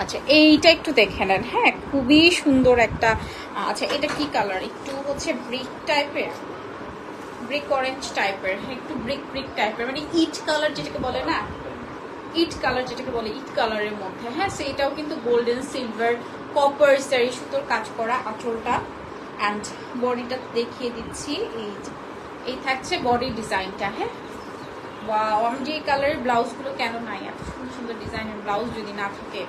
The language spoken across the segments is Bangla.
আচ্ছা এইটা একটু দেখে নেন। হ্যাঁ খুবই সুন্দর একটা আচ্ছা এটা কি কালার একটু হচ্ছে ব্রিক টাইপের ব্রিক অরেঞ্জ টাইপের একটু ব্রিক ব্রিক টাইপের মানে ইট কালার যেটাকে বলে না? ইট কালার যেটাকে বলে ইট কালারের মধ্যে। হ্যাঁ সেটাও কিন্তু গোল্ডেন সিলভার কপার সারি সুতোর কাজ করা আঁচলটা। অ্যান্ড বডিটা দেখিয়ে দিচ্ছি। এই। এই থাকছে বডি ডিজাইনটা হ্যাঁ? বা যে কালারের ব্লাউজগুলো কেন নাই? এত সুন্দর সুন্দর ডিজাইনের ব্লাউজ যদি না থাকে।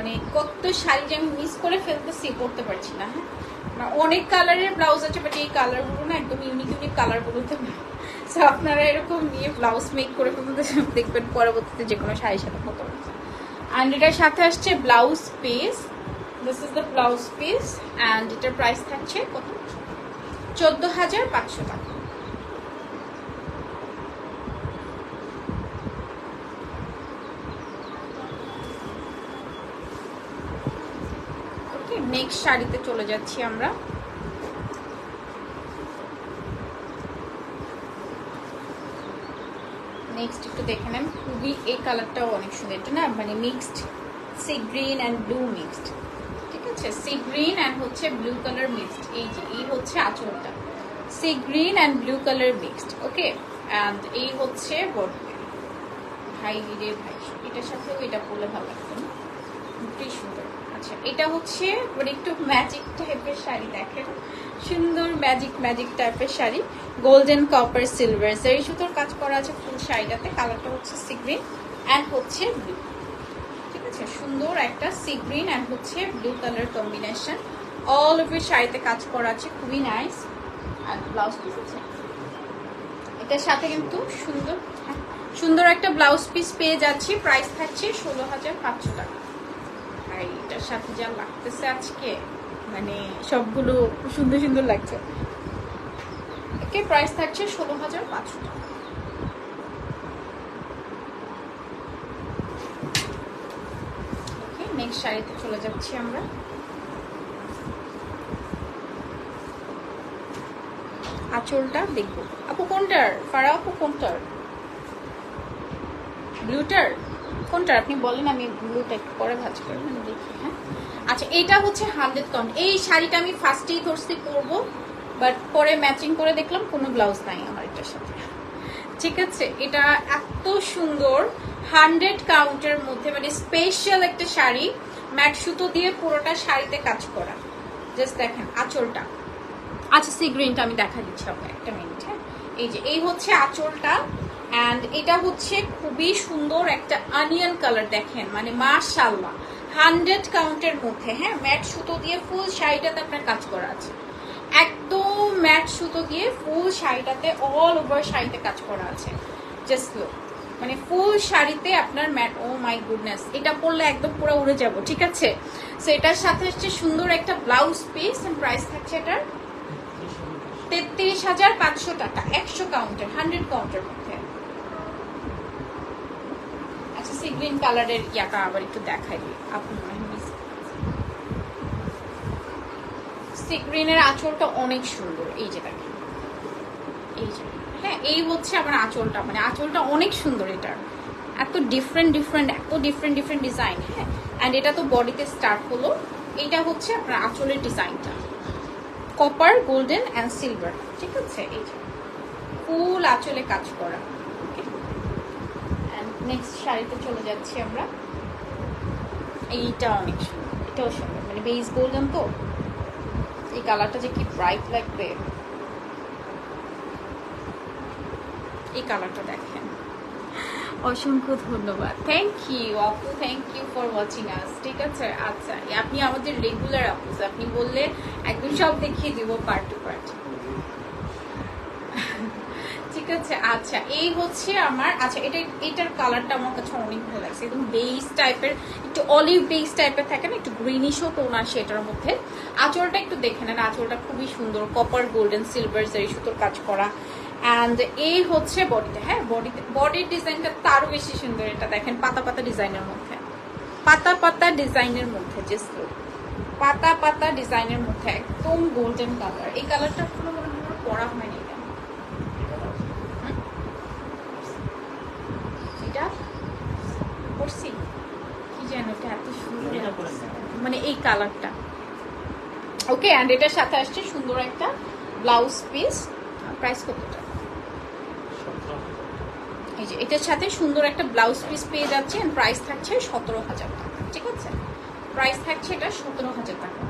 মানে কত শাড়ি যে আমি মিস করে ফেলতেছি করতে পারছি না হ্যাঁ? অনেক কালারের ব্লাউজ আছে বাট এই কালারগুলো না একদম ইউনিক ইউনিক কালারগুলোতে সো আপনারা এরকম নিয়ে ব্লাউজ মেক করে ফেলতে দেখবেন পরবর্তীতে যে কোনো শাড়ির সাথে কত অ্যান্ড এটার সাথে আসছে blouse piece this is the blouse piece and এটার প্রাইস থাকছে কত? চোদ্দ হাজার পাঁচশো টাকা ওকে নেক্সট শাড়িতে চলে যাচ্ছি আমরা। নেক্সট একটু দেখে নেন, খুবই এই কালারটাও অনেক সুন্দর, এটা না মানে mixed sea green and blue mixed ঠিক আছে? সি গ্রিন অ্যান্ড হচ্ছে ব্লু কালার মিক্সড এই যে, এই হচ্ছে আঁচলটা sea green and blue colour mixed okay and এই হচ্ছে ভাই রে ভাই, এটার সাথেও এটা পরলে ভালো লাগতো না। খুবই সুন্দর। আচ্ছা এটা হচ্ছে মানে একটু ম্যাজিক টাইপের শাড়ি দেখেন। সুন্দর ম্যাজিক ম্যাজিক টাইপের শাড়ি। গোল্ডেন কপার সিলভার সেই সুতোর কাজ করা আছে ফুল শাড়িটাতে কালারটা হচ্ছে সি গ্রিন অ্যান্ড হচ্ছে ব্লু ঠিক আছে? সুন্দর একটা সি গ্রিন অ্যান্ড হচ্ছে blue colour combination all over শাড়িতে কাজ করা আছে খুবই নাইস আর ব্লাউজ পিস আছে। এটার সাথে কিন্তু সুন্দর হ্যাঁ, সুন্দর একটা ব্লাউজ পিস পেয়ে যাচ্ছি। প্রাইস থাকছে ষোলো হাজার পাঁচশো টাকা। এটার সাথে যা লাগতেছে আজকে মানে সবগুলো সুন্দর সুন্দর লাগছে। একে প্রাইস থাকছে ষোলো হাজার পাঁচশো টাকা। নেক্সট শাড়িতে চলে যাচ্ছি আমরা। আঁচলটা দেখব। আপু কোনটার? ফারা আপু কোনটার? ব্লুটার? কোনটার আপনি বলেন, আমি ব্লুটা একটু পরে ভাজ করে মানে দেখি হ্যাঁ? আচ্ছা এটা হচ্ছে হান্ড্রেড কাউন্ট। এই শাড়িটা আমি ফার্স্টেই ধরছি করব বাট পরে ম্যাচিং করে দেখলাম কোনো ব্লাউজ নাই আমার এটার সাথে। ঠিক আছে, এটা এত সুন্দর, হান্ড্রেড কাউন্টের মধ্যে মানে স্পেশাল একটা শাড়ি, ম্যাট সুতো দিয়ে পুরোটা শাড়িতে কাজ করা। জাস্ট দেখেন, আঁচলটা। আচ্ছা সি গ্রিনটা আমি দেখা দিচ্ছি আপনার একটা মিনিট হ্যাঁ? এই যে, এই হচ্ছে আঁচলটা অ্যান্ড এটা হচ্ছে খুবই সুন্দর একটা অনিয়ন কালার দেখেন মানে মাশাল্লাহ হান্ড্রেড কাউন্টের মধ্যে হ্যাঁ? ম্যাট সুতো দিয়ে ফুল শাড়িটাতে আপনার কাজ করা আছে। একদম ম্যাট সুতো দিয়ে ফুল শাড়িটাতে অল ওভার শাড়িতে কাজ করা আছে। জাস্ট লুক মানে ফুল শাড়িতে আপনার ম্যাট ও মাই গুডনেস এটা পরলে একদম পুরো উড়ে যাব, ঠিক আছে? সো এটার সাথে হচ্ছে সুন্দর একটা ব্লাউজ পিস প্রাইস থাকছে এটার তেত্রিশ হাজার পাঁচশো টাকা, একশো কাউন্টার হান্ড্রেড কাউন্টার মধ্যে আচ্ছা সি গ্রিন কালারের ইয়াটা আবার একটু দেখাই দিই। আপনি miss সি আঁচলটা অনেক সুন্দর। এই যে দেখেন। এই যে হ্যাঁ এই হচ্ছে আমার আঁচলটা। মানে আঁচলটা অনেক সুন্দর এটার। এত ডিফারেন্ট ডিফারেন্ট এত ডিফারেন্ট ডিফারেন্ট ডিজাইন হ্যাঁ? অ্যান্ড এটা তো বডিতে স্টার্ট হলো। এইটা হচ্ছে আপনার আঁচলের ডিজাইনটা কপার গোল্ডেন অ্যান্ড সিলভার ঠিক আছে? এই ফুল আঁচলে কাজ করা। নেক্সট শাড়িতে চলে যাচ্ছি আমরা। এইটা। অনেক সুন্দর এটাও সুন্দর মানে বেস গোল্ডেন তো। এই কালারটা যে কি ব্রাইট লাগবে। এই কালারটা দেখেন। অসংখ্য ধন্যবাদ। থ্যাংক ইউ আপু thank you for watching us ঠিক আছে? আচ্ছা আপনি আমাদের রেগুলার আপু আপনি বললে একদম সব দেখিয়ে দিব পার্ট টু পার্ট আছে আচ্ছা এই হচ্ছে আমার আচ্ছা এটা, এটার কালারটা আমার কাছে অনেক ভালো লাগছে। একদম বেস টাইপের একটু অলিভ বেস টাইপের থাকে না, একটু গ্রিনিশও টোন আসে এটার মধ্যে। আঁচলটা একটু দেখে নেন, আঁচলটা খুবই সুন্দর কপার গোল্ডেন সিলভার জারি সুতোর কাজ করা। অ্যান্ড এই হচ্ছে বডিতে হ্যাঁ বডিতে বডির ডিজাইনটা তারও বেশি সুন্দর এটা দেখেন, পাতা পাতা ডিজাইনের মধ্যে। পাতা পাতা ডিজাইনের মধ্যে জাস্ট পাতা পাতা ডিজাইনের মধ্যে, একদম গোল্ডেন কালার এই কালারটা কোনো মনে হয় পরা হয়নি কেন হুম? এটা করছি কি যেন এটা এত সুন্দর মানে এই কালারটা। ওকে অ্যান্ড এটার সাথে আসছে সুন্দর একটা ব্লাউজ পিস প্রাইস কতটা এই যে এটার সাথে সুন্দর একটা ব্লাউজ পিস পেয়ে যাচ্ছে প্রাইস থাকছে সতেরো হাজার টাকা। ঠিক আছে? প্রাইস থাকছে এটা সতেরো হাজার টাকা।